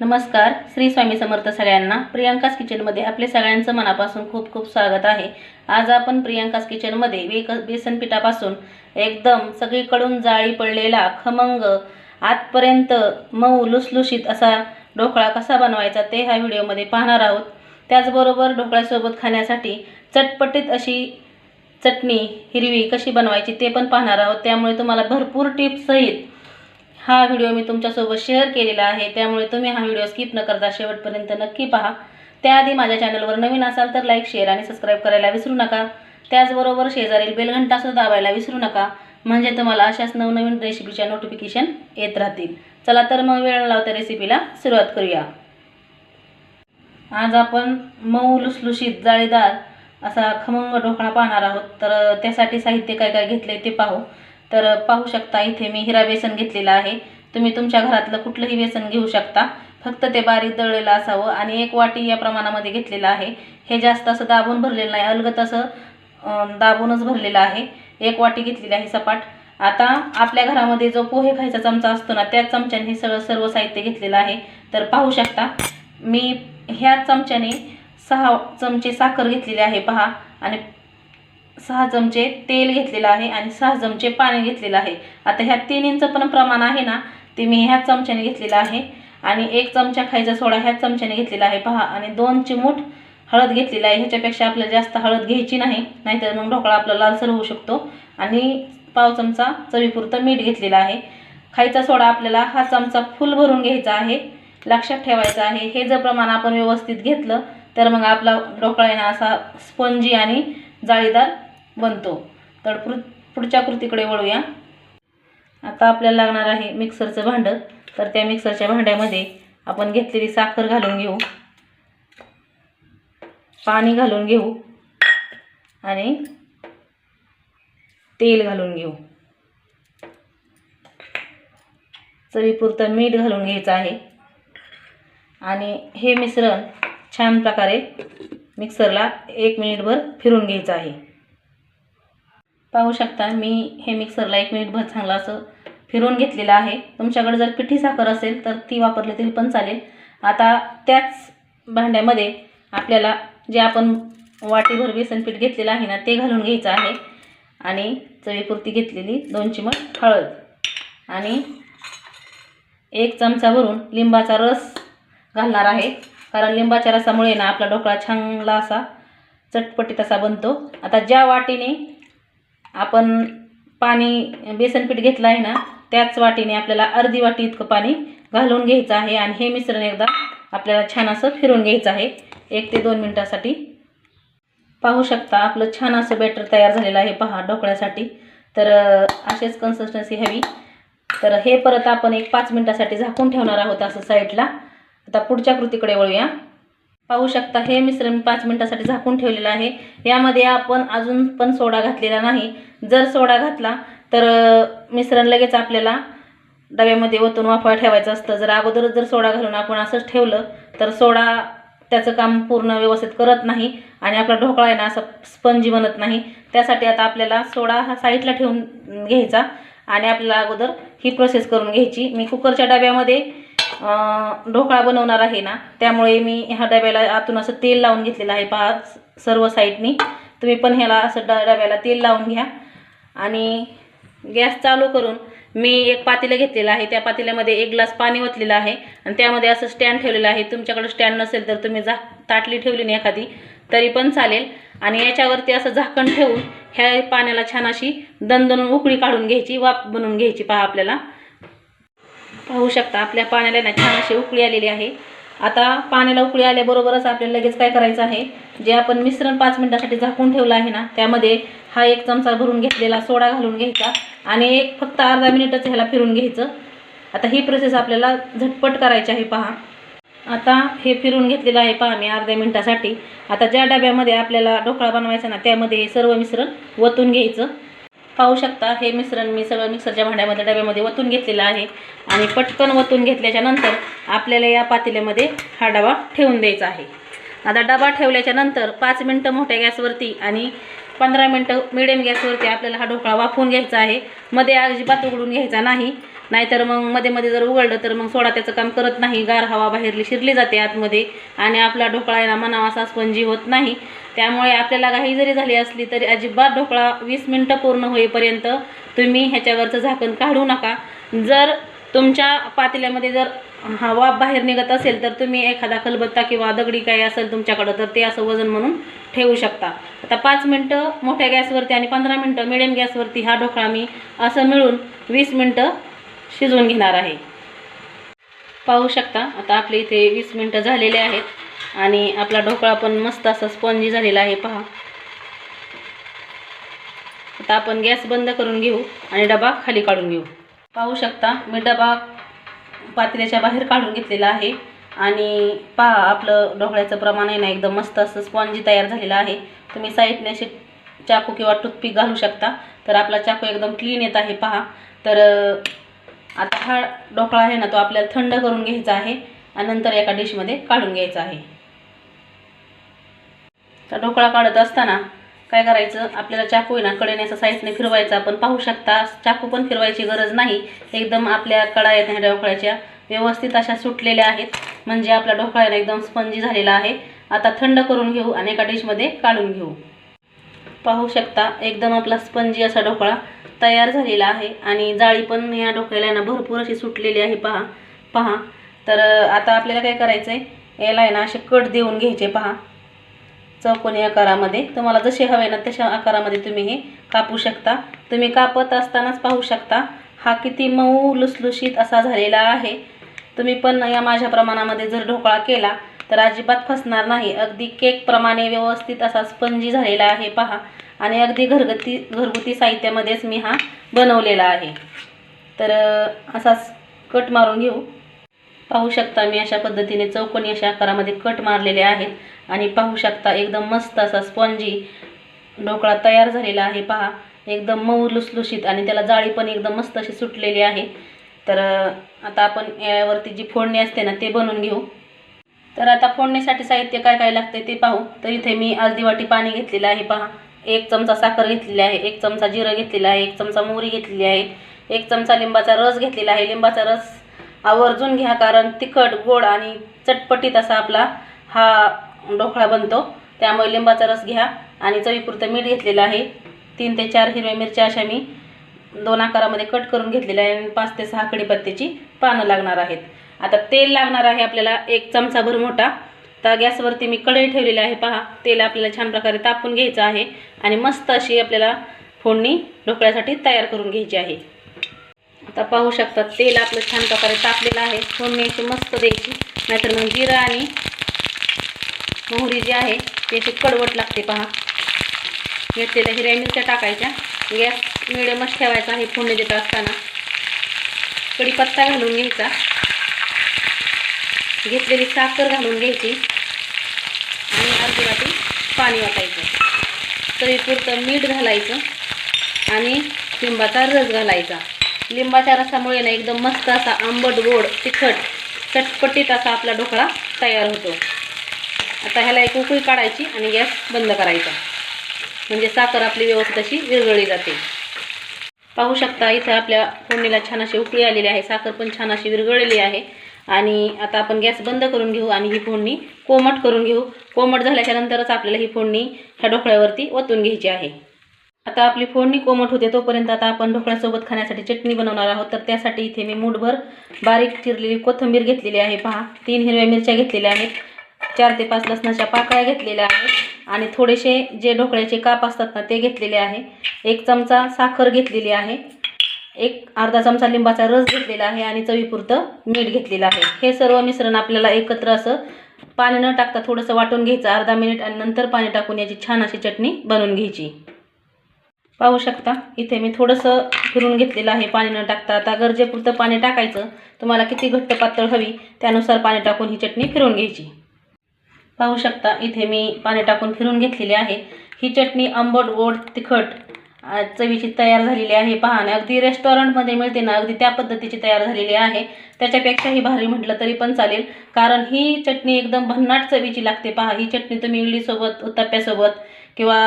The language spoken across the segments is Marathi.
नमस्कार श्री स्वामी समर्थ सगळ्यांना प्रियांकास किचनमध्ये आपले सगळ्यांचं मनापासून खूप खूप स्वागत आहे. आज आपण प्रियांकास किचनमध्ये वेक बेसन पिठापासून एकदम सगळीकडून जाळी पडलेला खमंग आतपर्यंत मऊ लुसलुशीत असा ढोकळा कसा बनवायचा ते ह्या व्हिडिओमध्ये पाहणार आहोत. त्याचबरोबर ढोकळ्यासोबत खाण्यासाठी चटपटीत अशी चटणी हिरवी कशी बनवायची ते पण पाहणार आहोत. त्यामुळे तुम्हाला भरपूर टिप्ससहित हा व्हिडिओ मी तुमच्यासोबत शेअर केलेला आहे. त्यामुळे तुम्ही हा व्हिडिओ स्किप न करता शेवटपर्यंत नक्की पहा. त्याआधी माझ्या चॅनलवर नवीन असाल तर लाईक शेअर आणि सबस्क्राईब करायला विसरू नका. त्याचबरोबर शेजारील बेलघंटासुद्धा दाबायला विसरू नका. म्हणजे तुम्हाला अशाच नवनवीन रेसिपीच्या नोटिफिकेशन येत राहतील. चला तर मग वेळ न लावता रेसिपीला सुरुवात करूया. आज आपण मऊ लुसलुशीत जाळीदार असा खमंग ढोकळा पाहणार आहोत. तर त्यासाठी साहित्य काय काय घेतले ते पाहू. तर पाहू शकता इथे मी हिरा बेसन घेतलेलं आहे. तुम्ही तुमच्या घरातलं कुठलंही बेसन घेऊ शकता. फक्त ते बारीक दळलेलं असावं आणि एक वाटी या प्रमाणामध्ये घेतलेलं आहे. हे जास्त असं दाबून भरलेलं नाही अलगत असं दाबूनच भरलेलं आहे. एक वाटी घेतलेली आहे सपाट. आता आपल्या घरामध्ये जो पोहे खायचा चमचा असतो ना त्याच चमच्याने हे सगळं सर्व साहित्य घेतलेलं आहे. तर पाहू शकता मी ह्या चमच्याने सहा चमचे साखर घेतलेली आहे पहा. आणि सहा चमचे तेल घेतलेलं आहे आणि सहा चमचे पाणी घेतलेलं आहे. आता ह्या तिन्हींचं पण प्रमाण आहे ना ते मी ह्याच चमच्याने घेतलेलं आहे. आणि एक चमचा खायचा सोडा ह्याच चमच्याने घेतलेला आहे. पहा आणि दोन चिमूट हळद घेतलेली आहे. ह्याच्यापेक्षा आपल्याला जास्त हळद घ्यायची नाही नाहीतर मग ढोकळा आपला लालसर होऊ शकतो. आणि पाव चमचा चवीपुरतं मीठ घेतलेलं आहे. खायचा सोडा आपल्याला हा चमचा फुल भरून घ्यायचा आहे. लक्षात ठेवायचं आहे. हे जर प्रमाण आपण व्यवस्थित घेतलं तर मग आपला ढोकळा आहे ना असा स्पंजी आणि जाळीदार बनतो. तर पुढ पुढच्या कृतीकडे वळूया. आता आपल्याला लागणार आहे मिक्सरचं भांडं. तर त्या मिक्सरच्या भांड्यामध्ये आपण घेतलेली साखर घालून घेऊ. पाणी घालून घेऊ. आणि तेल घालून घेऊ. चवीपुरतं मीठ घालून घ्यायचं आहे. आणि हे मिश्रण छान प्रकारे मिक्सरला एक मिनिटभर फिरून घ्यायचं आहे. पाहू शकता मी हे मिक्सरला एक मिनिटभर चांगलं असं फिरून घेतलेलं आहे. तुमच्याकडे जर पिठी साखर असेल तर ती वापरली तरी पण चालेल. आता त्याच भांड्यामध्ये आपल्याला जे आपण वाटीभर बेसन पीठ घेतलेलं आहे ना ते घालून घ्यायचं आहे. आणि चवीपुरती घेतलेली दोन चिमट हळद. आणि एक चमचा भरून लिंबाचा रस घालणार आहे. कारण लिंबाच्या रसामुळे ना आपला ढोकळा चांगला असा चटपटीत असा बनतो. आता ज्या वाटीने आपण पाणी बेसनपीठ घेतलं आहे ना त्याच वाटीने आपल्याला अर्धी वाटी इतकं पाणी घालून घ्यायचं आहे आणि हे मिश्रण एकदा आपल्याला छान असं फिरून घ्यायचं आहे. एक ते दोन मिनटासाठी. पाहू शकता आपलं छान असं बॅटर तयार झालेलं आहे पहा ढोकळ्यासाठी. तर अशीच कन्सिस्टन्सी हवी. तर हे परत आपण एक पाच मिनटासाठी झाकून ठेवणार आहोत असं साईडला आता पुढच्या कृतीकडे वळूया. पाहू शकता हे मिश्रण मी पाच मिनटासाठी झाकून ठेवलेलं आहे. यामध्ये आपण अजून पण सोडा घातलेला नाही. जर सोडा घातला तर मिश्रण लगेच आपल्याला डब्यामध्ये ओतून वाफा ठेवायचं असतं. जर अगोदरच जर सोडा घालून आपण असंच ठेवलं तर सोडा त्याचं काम पूर्ण व्यवस्थित करत नाही आणि आपला ढोकळा आहे ना असं स्पंजी बनत नाही. त्यासाठी आता आपल्याला सोडा हा साईडला ठेवून घ्यायचा आणि आपल्याला अगोदर ही प्रोसेस करून घ्यायची. मी कुकरच्या डब्यामध्ये ढोकळा बनवणार आहे ना त्यामुळे मी ह्या डब्याला आतून असं तेल लावून घेतलेलं आहे पहा सर्व साईडनी. तुम्ही पण ह्याला असं ड डब्याला तेल लावून घ्या. आणि गॅस चालू करून मी एक पातेलं घेतलेलं आहे. त्या पातेल्यामध्ये एक ग्लास पाणी ओतलेलं आहे. आणि त्यामध्ये असं स्टँड ठेवलेलं आहे. तुमच्याकडे स्टँड नसेल तर तुम्ही झाक ताटली ठेवली नाही एखादी तरी पण चालेल. आणि याच्यावरती असं झाकण ठेवून ह्या पाण्याला छान अशी दणदणून उकळी काढून घ्यायची वाफ बनवून घ्यायची पहा आपल्याला. पाहू शकता आपल्या पाण्याला ना छान अशी उकळी आलेली आहे. आता पाण्याला उकळी आल्याबरोबरच आपल्याला लगेच काय करायचं आहे? जे आपण मिश्रण पाच मिनिटासाठी झाकून ठेवलं आहे ना त्यामध्ये हा एक चमचा भरून घेतलेला सोडा घालून घ्यायचा आणि एक फक्त अर्धा मिनिटच ह्याला फिरून घ्यायचं. आता ही प्रोसेस आपल्याला झटपट करायची आहे पहा. आता हे फिरून घेतलेलं आहे पहा मी अर्ध्या मिनिटासाठी. आता ज्या डब्यामध्ये आपल्याला ढोकळा बनवायचा ना त्यामध्ये हे सर्व मिश्रण वतून घ्यायचं. पाहू शकता. हे मिश्रण मी सगळं मिक्सरच्या भांड्यामध्ये डब्यामध्ये वतून घेतलेलं आहे. आणि पटकन वतून घेतल्याच्या नंतर आपल्याला या पातेल्यामध्ये हा डबा ठेवून द्यायचा आहे. आता डबा ठेवल्याच्या नंतर पाच मिनटं मोठ्या गॅसवरती आणि पंधरा मिनटं मिडियम गॅसवरती आपल्याला हा ढोकळा वाफवून घ्यायचा आहे. मध्ये अजिबात उघडून घ्यायचा नाही. नाहीतर मग मध्ये मध्ये जर उघडलं तर मग सोडा त्याचं काम करत नाही. गार हवा बाहेरली शिरली जाते आतमध्ये आणि आपला ढोकळा यांना म्हणावा असा स्पंजी होत नाही. त्यामुळे आपल्याला घाई जरी झाली असली तरी अजिबात ढोकळा वीस मिनटं पूर्ण होईपर्यंत तुम्ही ह्याच्यावरचं झाकण काढू नका. जर तुमच्या पातेल्यामध्ये जर हवा बाहेर निघत असेल तर तुम्ही एखादा खलबत्ता किंवा दगडी काही असेल तुमच्याकडं तर ते असं वजन म्हणून ठेवू शकता. आता पाच मिनटं मोठ्या गॅसवरती आणि पंधरा मिनटं मिडियम गॅसवरती हा ढोकळा मी असं मिळून वीस मिनटं शिजवून घेणार आहे. पाहू शकता आता आपले इथे वीस मिनटं झालेले आहेत आणि आपला ढोकळा पण मस्त असा स्पॉन्जी झालेला आहे पहा. आता आपण गॅस बंद करून घेऊ आणि डबा खाली काढून घेऊ. पाहू शकता मी डबा पातेल्याच्या बाहेर काढून घेतलेला आहे आणि पहा आपलं ढोकळ्याचं प्रमाण आहे ना एकदम मस्त असं स्पॉन्जी तयार झालेलं आहे. तुम्ही साईडने असे चाकू किंवा टूथपिक घालू शकता. तर आपला चाकू एकदम क्लीन येत आहे पहा. तर आता हा ढोकळा आहे ना तो आपल्याला थंड करून घ्यायचा आहे आणि नंतर एका डिशमध्ये काढून घ्यायचा आहे. तर ढोकळा काढत असताना काय करायचं आपल्याला चाकू आहे ना कडेने असं साईजने फिरवायचा. आपण पाहू शकता चाकू पण फिरवायची गरज नाही. एकदम आपल्या कडा आहेत ह्या ढोकळ्याच्या व्यवस्थित अशा सुटलेल्या आहेत. म्हणजे आपला ढोकळा एकदम स्पंजी झालेला आहे. आता थंड करून घेऊ आणि एका डिशमध्ये काढून घेऊ. पाहू शकता एकदम आपला स्पंजी असा ढोकळा तयार झालेला आहे आणि जाळी पण या ढोकळ्याला आहे ना भरपूर अशी सुटलेली आहे पहा. पहा. तर आता आपल्याला काय करायचं आहे याला आहे ना असे कट देऊन घ्यायचे पहा. चौकोनी आकारामध्ये. तुम्हाला जसे हवे ना तशा आकारामध्ये तुम्ही हे कापू शकता. तुम्ही कापत असतानाच पाहू शकता हा किती मऊ लुसलुशीत असा झालेला आहे. तुम्ही पण या माझ्या प्रमाणामध्ये जर ढोकळा केला तर अजिबात फसणार नाही. अगदी केकप्रमाणे व्यवस्थित असा स्पंजी झालेला आहे पहा. आणि अगदी घरगुती घरगुती साहित्यामध्येच मी हा बनवलेला आहे. तर असाच कट मारून घेऊ. पाहू शकता मी अशा पद्धतीने चौकोनी अशा आकारामध्ये कट मारलेले आहेत. आणि पाहू शकता एकदम मस्त असा स्पॉन्जी ढोकळा तयार झालेला आहे पहा. एकदम मऊ लुसलुशीत आणि त्याला जाळी पण एकदम मस्त अशी सुटलेली आहे. तर आता आपण यावरती जी फोडणी असते ना ते बनवून घेऊ. तर आता फोडणीसाठी साहित्य काय काय लागते ते पाहू. तर इथे मी अर्धी वाटी पाणी घेतलेलं आहे पहा. एक चमचा साखर घेतलेली आहे एक चमचा जिरं घेतलेला आहे एक चमचा मोहरी घेतलेली आहे एक चमचा लिंबाचा रस घेतलेला आहे. लिंबाचा रस आवर्जून घ्या कारण तिखट गोड आणि चटपटीत असा आपला हा ढोकळा बनतो. त्यामुळे लिंबाचा रस घ्या आणि चवीपुरतं मीठ घेतलेलं आहे. तीन ते चार हिरव्या मिरच्या अशा मी दोन आकारामध्ये कट करून घेतलेल्या आहे आणि पाच ते सहा कडीपत्त्याची पानं लागणार आहेत. आता तेल लागणार आहे आपल्याला एक चमचाभर मोठा. तर गॅसवरती मी कढई ठेवलेली आहे पहा. तेल आपल्याला छान प्रकारे तापून घ्यायचं आहे आणि मस्त अशी आपल्याला फोडणी ढोकळ्यासाठी तयार करून घ्यायची आहे. आता पाहू शकता तेल आपलं छान प्रकारे तापलेलं आहे. फोडणी अशी मस्त द्यायची. नाहीतर मग जिरं आणि मोहरी जी आहे ती अशी कडवट लागते पहा. घेतलेल्या हिऱ्या मिरच्या टाकायच्या. गॅस मिडियमच ठेवायचा आहे फोडणी देत असताना. कढीपत्ता घालून घ्यायचा. घेतलेली साखर घालून घ्यायची. आणि अर्धी वाटी पाणी वाटायचं. तरीपुरतं मीठ घालायचं आणि लिंबाचा रस घालायचा. लिंबाच्या रसामुळे ना एकदम मस्त असा आंबट गोड तिखट चटपटीत असा आपला ढोकळा तयार होतो. आता ह्याला एक उकळी काढायची आणि गॅस बंद करायचा. म्हणजे साखर आपली व्यवस्थित अशी विरघळली जाते. पाहू शकता इथं आपल्या फोडणीला छान अशी उकळी आलेली आहे. साखर पण छान अशी विरघळलेली आहे. आणि आता आपण गॅस बंद करून घेऊ आणि ही फोडणी कोमट करून घेऊ. कोमट झाल्याच्यानंतरच आपल्याला ही फोडणी ह्या ढोकळ्यावरती ओतून घ्यायची आहे. आता आपली फोडणी कोमट होते तोपर्यंत आता आपण ढोकळ्यासोबत खाण्यासाठी चटणी बनवणार आहोत. तर त्यासाठी इथे मी मूठभर बारीक चिरलेली कोथिंबीर घेतलेली आहे. पहा तीन हिरव्या मिरच्या घेतलेल्या आहेत. चार ते पाच लसणाच्या पाकळ्या घेतलेल्या आहेत. आणि थोडेसे जे ढोकळ्याचे काप असतात ना ते घेतलेले आहे. एक चमचा साखर घेतलेली आहे. एक अर्धा चमचा लिंबाचा रस घेतलेला आहे आणि चवीपुरतं मीठ घेतलेलं आहे. हे सर्व मिश्रण आपल्याला एकत्र असं पाणी न टाकता थोडंसं वाटून घ्यायचं. अर्धा मिनिट आणि नंतर पाणी टाकून याची छान अशी चटणी बनवून घ्यायची. पाहू शकता इथे मी थोडंसं फिरून घेतलेलं आहे पाणी न टाकता. आता गरजेपुरतं पाणी टाकायचं. तुम्हाला किती घट्ट पातळ हवी त्यानुसार पाणी टाकून ही चटणी फिरून घ्यायची. पाहू शकता इथे मी पाणी टाकून फिरून घेतलेली आहे. ही चटणी आंबट गोड तिखट चवीची तयार झालेली आहे. पहा ना अगदी रेस्टॉरंटमध्ये मिळते ना अगदी त्या पद्धतीची तयार झालेली आहे. त्याच्यापेक्षाही भारी म्हटलं तरी पण चालेल. कारण ही चटणी एकदम भन्नाट चवीची लागते. पहा ही चटणी तुम्ही इडलीसोबत उत्तप्प्यासोबत किंवा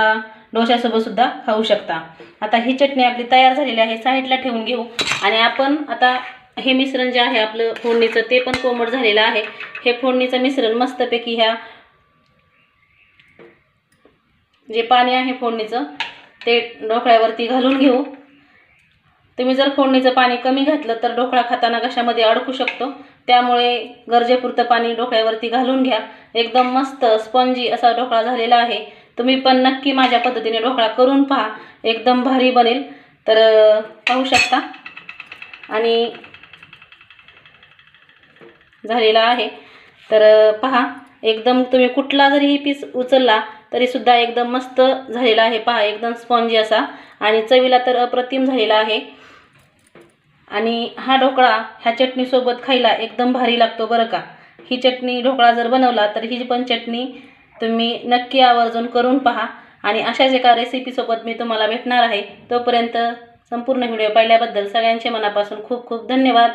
डोशासोबतसुद्धा खाऊ शकता. आता ही चटणी आपली तयार झालेली आहे. साईडला ठेवून घेऊ. आणि आपण आता हे मिश्रण जे आहे आपलं फोडणीचं ते पण कोमट झालेलं आहे. हे फोडणीचं मिश्रण मस्तपैकी ह्या जे पाणी आहे फोडणीचं ते ढोकळ्यावरती घालून घेऊ. तुम्ही जर फोडणीचं पाणी कमी घातलं तर ढोकळा खाताना कशामध्ये अडकू शकतो. त्यामुळे गरजेपुरतं पाणी ढोकळ्यावरती घालून घ्या. एकदम मस्त स्पंजी असा ढोकळा झालेला आहे. तुम्ही पण नक्की माझ्या पद्धतीने ढोकळा करून पहा. एकदम भारी बनेल. तर पाहू शकता. आणि झालेला आहे. तर पहा. एकदम तुम्ही कुठला जरी पीस उचलला तरीसुद्धा एकदम मस्त झालेला आहे. पहा एकदम स्पॉन्जी असा. आणि चवीला तर अप्रतिम झालेला आहे. आणि हा ढोकळा ह्या चटणीसोबत खायला एकदम भारी लागतो बरं का. ही चटणी ढोकळा जर बनवला तर ही पण चटणी तुम्ही नक्की आवर्जून करून पहा. आणि अशाच एका रेसिपीसोबत मी तुम्हाला भेटणार आहे. तोपर्यंत संपूर्ण व्हिडिओ पाहिल्याबद्दल सगळ्यांचे मनापासून खूप खूप धन्यवाद.